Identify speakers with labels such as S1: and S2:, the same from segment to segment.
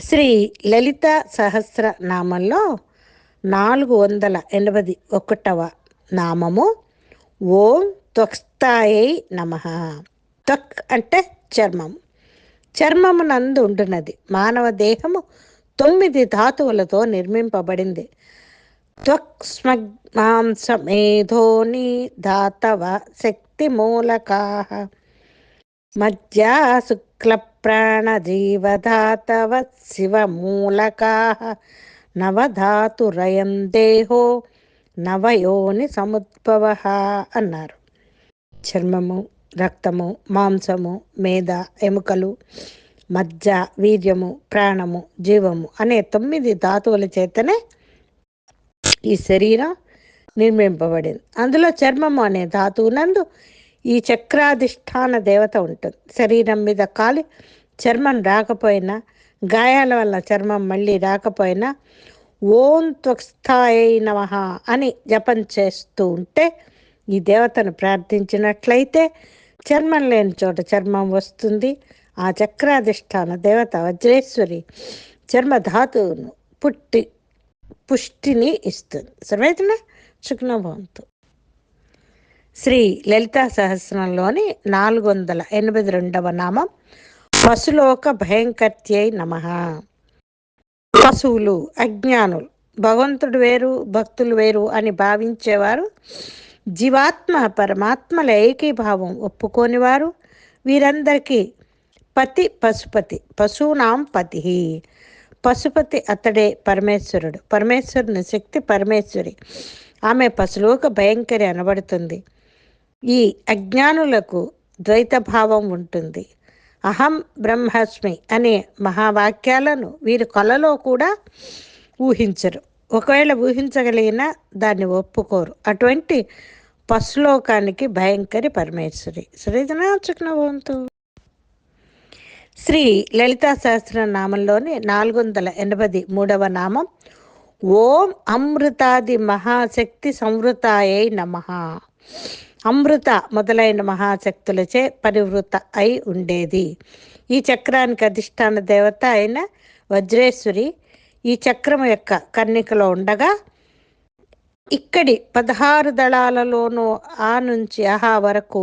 S1: శ్రీ లలిత సహస్ర నామంలో నాలుగు వందల ఎనభై ఒకటవ నామము. ఓం త్వక్స్థాయై నమ. త్వక్ అంటే చర్మం. చర్మమునందు ఉంటున్నది మానవ దేహము తొమ్మిది ధాతువులతో నిర్మింపబడింది. త్వక్ స్మగ్మాంసమేధోని ధాతవ శక్తి మూలకా మధ్య శుక్ల ప్రాణజీవధాతవ నవధాతురయం దేహో నవయోని సముద్భవ అన్నారు చర్మము రక్తము మాంసము మేధ ఎముకలు మజ్జ వీర్యము ప్రాణము జీవము అనే తొమ్మిది ధాతువుల చేతనే ఈ శరీరం నిర్మింపబడింది. అందులో చర్మము అనే ధాతువునందు ఈ చక్రాధిష్టాన దేవత ఉంటుంది. శరీరం మీద కాలి చర్మం రాకపోయినా గాయాల వల్ల చర్మం మళ్ళీ రాకపోయినా ఓం త్వస్థాయ నమ అని జపం చేస్తూ ఉంటే ఈ దేవతను ప్రార్థించినట్లయితే చర్మం లేని చోట చర్మం వస్తుంది. ఆ చక్రాధిష్టాన దేవత వజ్రేశ్వరి చర్మధాతువును పుట్టి పుష్టిని ఇస్తుంది. సర్వేతన సుఖ్నభవంతు శ్రీ లలితా సహస్రంలోని నాలుగు వందల ఎనభై రెండవ నామం. పశులోక భయంకర్త్యై నమ. పశువులు అజ్ఞానులు భగవంతుడు వేరు భక్తులు వేరు అని భావించేవారు. జీవాత్మ పరమాత్మల ఏకీభావం ఒప్పుకోనివారు. వీరందరికీ పతి పశుపతి పశువునాం పతి. పశుపతి అతడే పరమేశ్వరుడు. పరమేశ్వరుని శక్తి పరమేశ్వరి. ఆమె పశులోక భయంకరి అనబడుతుంది. ఈ అజ్ఞానులకు ద్వైత భావం ఉంటుంది. అహం బ్రహ్మాస్మి అనే మహావాక్యాలను వీరి కలలో కూడా ఊహించరు. ఒకవేళ ఊహించగలిగినా దాన్ని ఒప్పుకోరు. అటువంటి పశులోకానికి భయంకరి పరమేశ్వరి. శ్రీధనాచుకునవంతు శ్రీ లలితా సహస్ర నామంలోని నాలుగు వందల ఎనభై మూడవ నామం ఓం అమృతాది మహాశక్తి సంవృతాయై నమ. అమృత మొదలైన మహాశక్తులచే పరివృత అయి ఉండేది. ఈ చక్రానికి అధిష్టాన దేవత అయిన వజ్రేశ్వరి ఈ చక్రం యొక్క కన్నికలో ఉండగా ఇక్కడి పదహారు దళాలలోనూ ఆ నుంచి ఆహా వరకు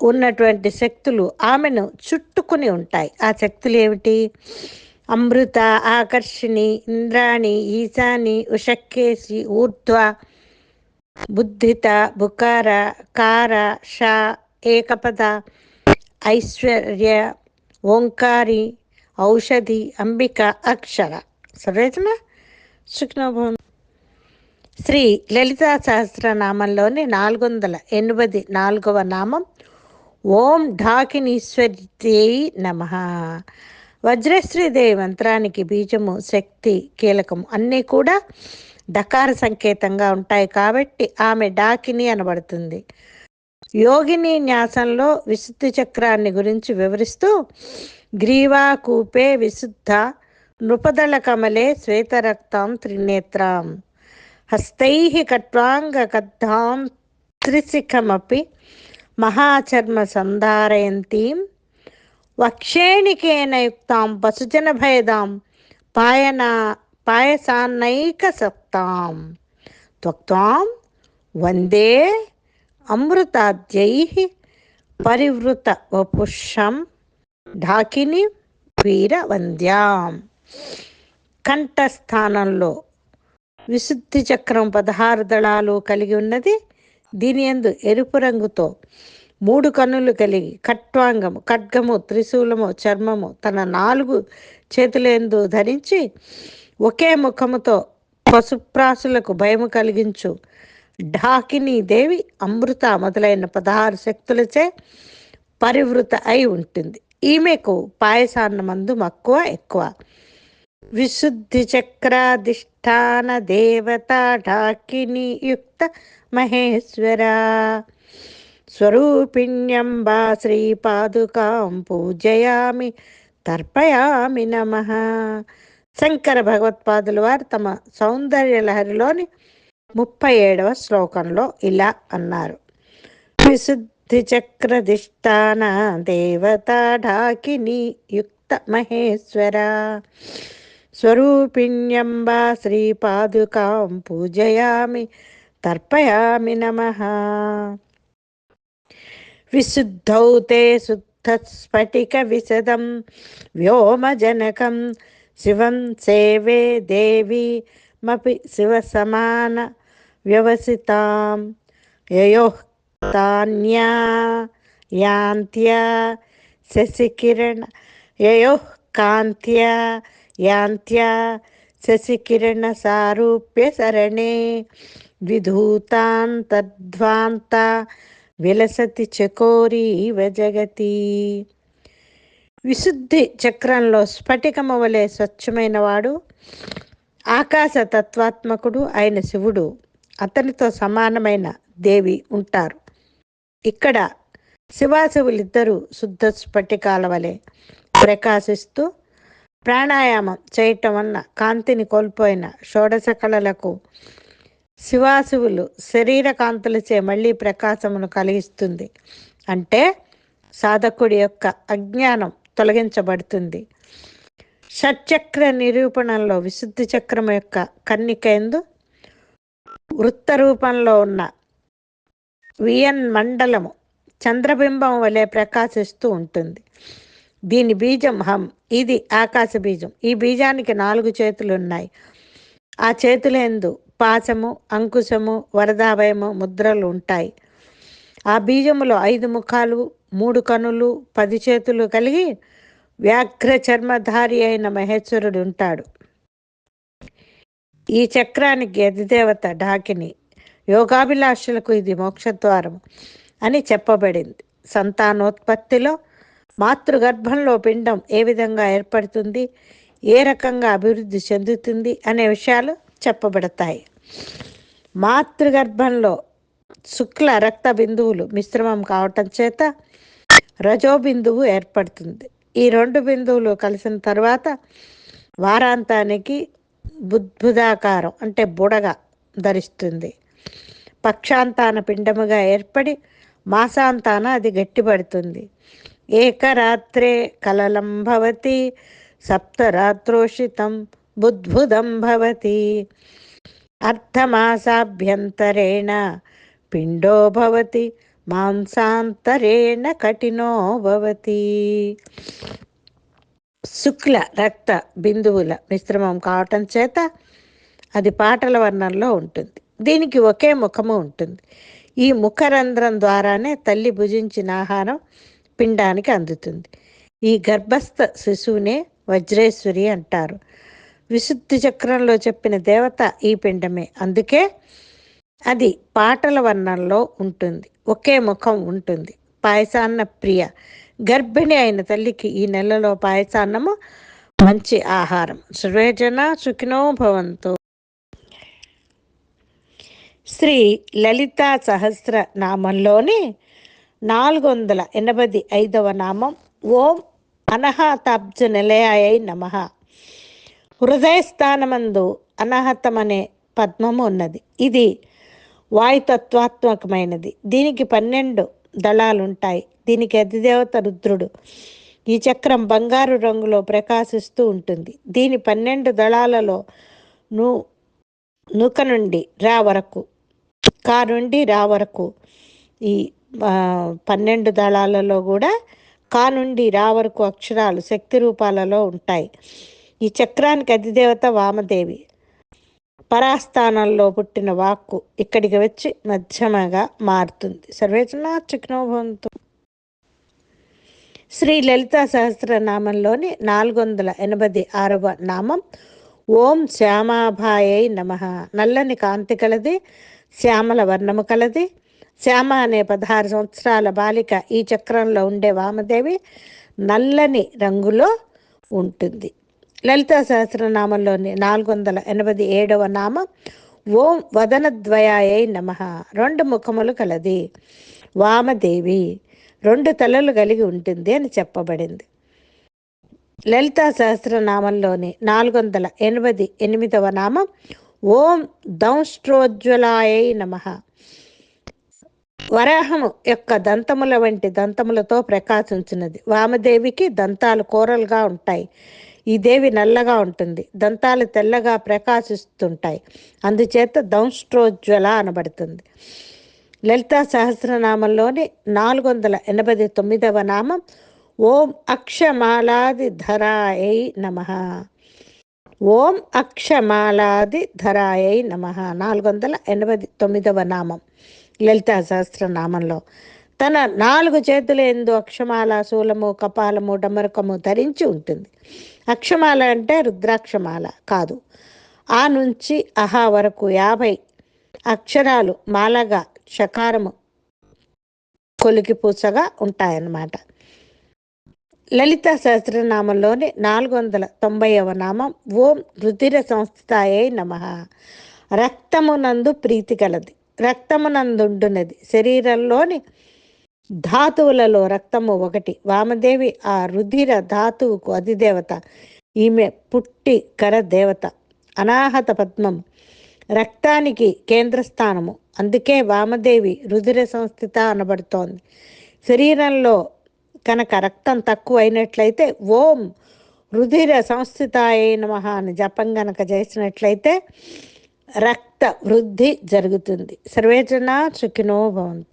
S1: ఉన్నటువంటి శక్తులు ఆమెను చుట్టుకుని ఉంటాయి. ఆ శక్తులు ఏమిటి? అమృత ఆకర్షిణి ఇంద్రాణి ఈశాని ఉషక్కేసి ఊర్ధ్వ బుద్ధిత బుకార కార ష ఏకపద ఐశ్వర్య ఓంకారి ఔషధి అంబిక అక్షర. సరేజన సుఖ్నభవం. శ్రీ లలితా సహస్రనామంలోని నాలుగు వందల ఎనభై నాలుగవ నామం ఓం ఢాకినీశ్వర్యై నమ. వజ్రశ్రీదేవి మంత్రానికి బీజము శక్తి కీలకము అన్నీ కూడా డకార సంకేతంగా ఉంటాయి కాబట్టి ఆమె డాకిని అనబడుతుంది. యోగిని న్యాసంలో విశుద్ధి చక్రాన్ని గురించి వివరిస్తూ గ్రీవా కూపే విశుద్ధ నృపదళ కమలే శ్వేతరక్తాం త్రినేత్రాం హస్తై కట్వాంగకద్ధాం త్రిశిఖమపి మహాచర్మ సంధారయంతీం వక్షేణికేన యుక్తాం పశుజన భేదాం పాయనా పాయసాన్నైక సప్తాం త్వక్తాం వందే అమృతాద్యై పరివృత వపుషం ఢాకిని వీరవంద్యాం. కంఠస్థానంలో విశుద్ధి చక్రం పదహారు దళాలు కలిగి ఉన్నది. దీని ఎందు ఎరుపు రంగుతో మూడు కన్నులు కలిగి ఖట్వాంగము ఖడ్గము త్రిశూలము చర్మము తన నాలుగు చేతులందు ధరించి ఒకే ముఖముతో పశుప్రాసులకు భయము కలిగించు. ఢాకిని దేవి అమృత మొదలైన పదహారు శక్తులచే పరివృత అయి ఉంటుంది. ఈమెకు పాయసాన్నమందు మక్కువ ఎక్కువ. విశుద్ధి చక్రాధిష్టాన దేవత ఢాకిని యుక్త మహేశ్వర. స్వరూపిణ్యంబా శ్రీపాదుకాం పూజయామి తర్పయామి నమ. శంకర భగవత్పాదుల వారు తమ సౌందర్య లహరిలోని ముప్పై ఏడవ శ్లోకంలో ఇలా అన్నారు. విశుద్ధి చక్రధిష్టాన దేవత ఢాకిని యుక్త మహేశ్వర. స్వరూపిణ్యంబా శ్రీపాదుకాం పూజయామి తర్పయామి నమ. విశుద్ధౌ తే శుద్ధస్ఫటిక విశదం వ్యోమజనకం శివం సేవే దేవి మపి శివసమాన వ్యవసితాం. యయోః తాన్యా యాంత్యా శశికిరణ యయోః కాంత్యా యాంత్యా శశికిరణ సారూప్య సరణే విధూతాన్ తద్వాంత విలసతి చకోరీవ జగతి. విశుద్ధి చక్రంలో స్ఫటికము వలె స్వచ్ఛమైన వాడు ఆకాశ తత్వాత్మకుడు అయిన శివుడు. అతనితో సమానమైన దేవి ఉంటారు. ఇక్కడ శివాశివులిద్దరూ శుద్ధ స్ఫటికాల వలె ప్రకాశిస్తూ ప్రాణాయామం చేయటం వలన కాంతిని కోల్పోయిన షోడశ కళలకు శివాశివులు శరీర కాంతులచే మళ్ళీ ప్రకాశమును కలిగిస్తుంది. అంటే సాధకుడి యొక్క అజ్ఞానం తొలగించబడుతుంది. షట్చక్ర నిరూపణలో విశుద్ధి చక్రం యొక్క కన్నిక ఎందు వృత్త రూపంలో ఉన్న వియన్ మండలము చంద్రబింబం వలె ప్రకాశిస్తూ ఉంటుంది. దీని బీజం హం ఇది ఆకాశ బీజం. ఈ బీజానికి నాలుగు చేతులు ఉన్నాయి. ఆ చేతులందు పాశము అంకుశము వరదాభయము ముద్రలు ఉంటాయి. ఆ బీజములో ఐదు ముఖాలు మూడు కనులు పది చేతులు కలిగి వ్యాఘ్ర చర్మధారి అయిన మహేశ్వరుడు ఉంటాడు. ఈ చక్రానికి అధిదేవత ఢాకిని యోగాభిలాషులకు ఇది మోక్షద్వారం అని చెప్పబడింది. సంతానోత్పత్తిలో మాతృగర్భంలో పిండం ఏ విధంగా ఏర్పడుతుంది ఏ రకంగా అభివృద్ధి చెందుతుంది అనే విషయాలు చెప్పబడతాయి. మాతృగర్భంలో శుక్ల రక్త బిందువులు మిశ్రమం కావటం చేత రజో బిందువు ఏర్పడుతుంది. ఈ రెండు బిందువులు కలిసిన తర్వాత వారాంతానికి బుద్భుదాకారం అంటే బుడగ ధరిస్తుంది. పక్షాంతాన పిండముగా ఏర్పడి మాసాంతాన అది గట్టిపడుతుంది. ఏకరాత్రే కలలం భవతి సప్తరాత్రోషితం బుద్భుదం భవతి. అర్ధమాసాభ్యంతరేణ పిండో భవతి మాంసాంతరేణ కఠినో భవతి. శుక్ల రక్త బిందువుల మిశ్రమం కావటం చేత అది పాటల వర్ణంలో ఉంటుంది. దీనికి ఒకే ముఖము ఉంటుంది. ఈ ముఖరంధ్రం ద్వారానే తల్లి భుజించిన ఆహారం పిండానికి అందుతుంది. ఈ గర్భస్థ శిశువునే వజ్రేశ్వరి అంటారు. విశుద్ధి చక్రంలో చెప్పిన దేవత ఈ పిండమే. అందుకే అది పాటల వర్ణంలో ఉంటుంది. ఒకే ముఖం ఉంటుంది. పాయసాన్న ప్రియ. గర్భిణి అయిన తల్లికి ఈ నెలలో పాయసాన్నము మంచి ఆహారం. సర్వేజన సుఖినో భవంతు. శ్రీ లలితా సహస్ర నామంలోని నాలుగు వందల ఎనభై ఐదవ నామం ఓం అనహతాబ్జ నిలయాయ నమ. హృదయస్థానమందు అనహతమనే పద్మము ఉన్నది. ఇది వాయుతత్వాత్మకమైనది. దీనికి పన్నెండు దళాలుంటాయి. దీనికి అధిదేవత రుద్రుడు. ఈ చక్రం బంగారు రంగులో ప్రకాశిస్తూ ఉంటుంది. దీని పన్నెండు దళాలలో ను నూక నుండి రా వరకు కా నుండి రా వరకు ఈ పన్నెండు దళాలలో కూడా కా నుండి రా వరకు అక్షరాలు శక్తి రూపాలలో ఉంటాయి. ఈ చక్రానికి అధిదేవత వామదేవి. పరాస్థానంలో పుట్టిన వాక్కు ఇక్కడికి వచ్చి మధ్యమగా మారుతుంది. సర్వేచనా చిక్నోభవంతు శ్రీ లలితా సహస్రనామంలోని నాలుగు వందల ఎనభై ఆరవ నామం. ఓం శ్యామాభాయై నమ. నల్లని కాంతి కలది శ్యామల వర్ణము కలది. శ్యామ అనే పదహారు సంవత్సరాల బాలిక ఈ చక్రంలో ఉండే వామదేవి నల్లని రంగులో ఉంటుంది. లలితా సహస్రనామంలోని నాలుగు వందల ఎనభై ఏడవ నామం ఓం వదనద్వయాయై నమ. రెండు ముఖములు కలది. వామదేవి రెండు తలలు కలిగి ఉంటుంది అని చెప్పబడింది. లలితా సహస్రనామంలోని నాలుగు వందల ఎనభై ఎనిమిదవ నామం ఓం దంష్ట్రోజ్వలాయై నమ. వరాహము యొక్క దంతముల వంటి దంతములతో ప్రకాశించినది. వామదేవికి దంతాలు కూరలుగా ఉంటాయి. ఈ దేవి నల్లగా ఉంటుంది. దంతాలు తెల్లగా ప్రకాశిస్తుంటాయి. అందుచేత దంస్ట్రోజ్వల అనబడుతుంది. లలితా సహస్రనామంలోని నాలుగు వందల ఎనభై తొమ్మిదవ నామం ఓం అక్షమాలాది ధరాయై నమ. ఓం అక్షమాలాది ధరాయై నమ. నాలుగు వందల ఎనభై తొమ్మిదవ నామం లలితా సహస్రనామంలో. తన నాలుగు చేతుల ఎందు అక్షమాల శూలము కపాలము డమరకము ధరించి ఉంటుంది. అక్షమాల అంటే రుద్రాక్షమాల కాదు. ఆ నుంచి అహా వరకు యాభై అక్షరాలు మాలగా షకారము కొలికి పూసగా ఉంటాయన్నమాట. లలిత సహస్రనామంలోని నాలుగు వందల తొంభైవ నామం ఓం రుధిర సంస్థాయే నమ. రక్తమునందు ప్రీతి కలది. రక్తమునందుండునది శరీరంలోని ధాతువులలో రక్తము ఒకటి. వామదేవి ఆ రుధిర ధాతువుకు అధిదేవత. ఈమె పుట్టి కర దేవత. అనాహత పద్మం. రక్తానికి కేంద్రస్థానము. అందుకే వామదేవి రుధిర సంస్థిత అనబడుతోంది. శరీరంలో కనుక రక్తం తక్కువ అయినట్లయితే ఓం రుధిర సంస్థితాయ నమః అని జపం గనక చేసినట్లయితే రక్త వృద్ధి జరుగుతుంది. సర్వేజన సుఖినో భవంతు.